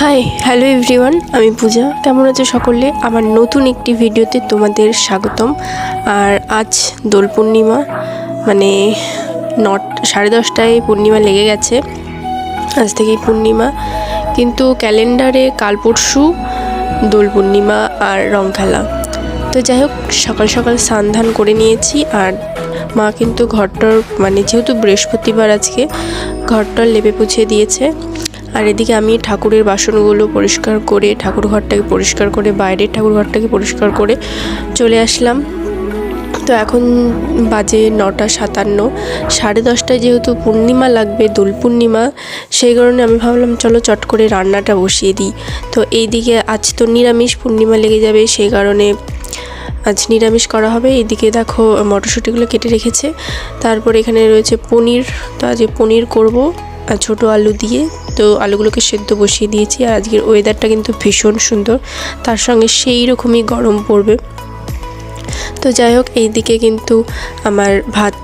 Hi hello everyone আমি পূজা। কেমন আছো সকলে? আমার নতুন একটি ভিডিওতে তোমাদের স্বাগতম। আর আজ দোল পূর্ণিমা মানে নট, সাড়ে দশটায় পূর্ণিমা লেগে গেছে। আজ থেকেই পূর্ণিমা। কিন্তু ক্যালেন্ডারে কাল পরশু দোল পূর্ণিমা আর রং খেলা। তো যাই হোক, সকাল সকাল স্নান ধান করে নিয়েছি। আর মা কিন্তু ঘরটার মানে যেহেতু বৃহস্পতিবার আজকে, ঘরটার লেপে পুছিয়ে দিয়েছে। আর এদিকে আমি ঠাকুরের বাসনগুলো পরিষ্কার করে ঠাকুর ঘরটাকে পরিষ্কার করে, বাইরের ঠাকুর ঘরটাকে পরিষ্কার করে চলে আসলাম। তো এখন বাজে নটা সাতান্ন, সাড়ে দশটায় যেহেতু পূর্ণিমা লাগবে, দোল পূর্ণিমা, সেই কারণে আমি ভাবলাম চলো চট করে রান্নাটা বসিয়ে দিই। তো এই দিকে আজ তো নিরামিষ, পূর্ণিমা লেগে যাবে, সেই কারণে আজ নিরামিষ করা হবে। এদিকে দেখো মটরশুঁটিগুলো কেটে রেখেছে। তারপর এখানে রয়েছে পনির। তো আজ পনির করব। ছোটো আলু দিয়ে। তো আলুগুলোকে সেদ্ধ বসিয়ে দিয়েছি। আর আজকের ওয়েদারটা কিন্তু ভীষণ সুন্দর। তার সঙ্গে সেই রকমই গরম পড়বে। তো যাই হোক এই দিকে কিন্তু আমার ভাত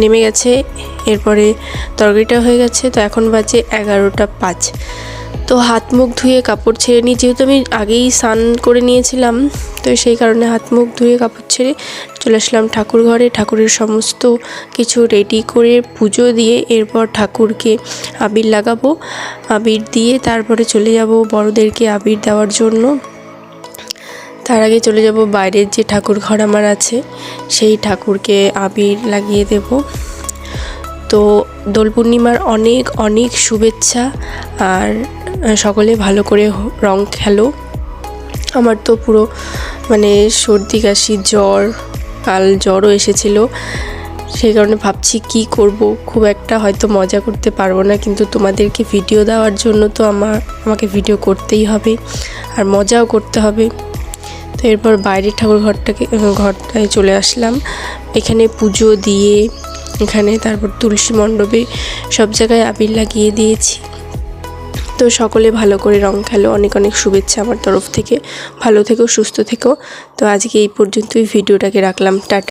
নেমে গেছে। এরপরে তরকারিটা হয়ে গেছে। তো এখন বাজে এগারোটা পাঁচ। তো হাত মুখ ধুয়ে কাপড় ছেড়ে নিই। যেহেতু আমি আগেই স্নান করে নিয়েছিলাম, তো সেই কারণে হাত মুখ ধুয়ে কাপড় ছেড়ে চলে আসলাম ঠাকুর ঘরে। ঠাকুরের সমস্ত কিছু রেডি করে পুজো দিয়ে এরপর ঠাকুরকে আবির লাগাবো। আবির দিয়ে তারপরে চলে যাব বড়দেরকে আবির দেওয়ার জন্য। তার আগে চলে যাব বাইরের যে ঠাকুর ঘর আমার আছে, সেই ঠাকুরকে আবির লাগিয়ে দেব। তো দোল পূর্ণিমার অনেক অনেক শুভেচ্ছা আর সকলে ভালো করে রং খেলো। আমার তো পুরো মানে সর্দি, কাশি, জ্বর কাল জ্বরও এসেছিল। সেই কারণে ভাবছি কি করব, খুব একটা হয়তো মজা করতে পারব না, কিন্তু তোমাদেরকে ভিডিও দেওয়ার জন্য তো আমার, আমাকে ভিডিও করতেই হবে, আর মজাও করতে হবে। তো এরপর বাইরের ঠাকুর ঘরটাকে ঘরটায় চলে আসলাম। এখানে পুজো দিয়ে, এখানে তারপর তুলসী মণ্ডপে সব জায়গায় আবির লাগিয়ে দিয়েছি। তো সকলে ভালো করে রং খেলো। অনেক অনেক শুভেচ্ছা আমার তরফ থেকে। ভালো থেকো, সুস্থ থেকো। তো আজকে এই পর্যন্তই। ভিডিওটাকে রাখলাম। টাটা।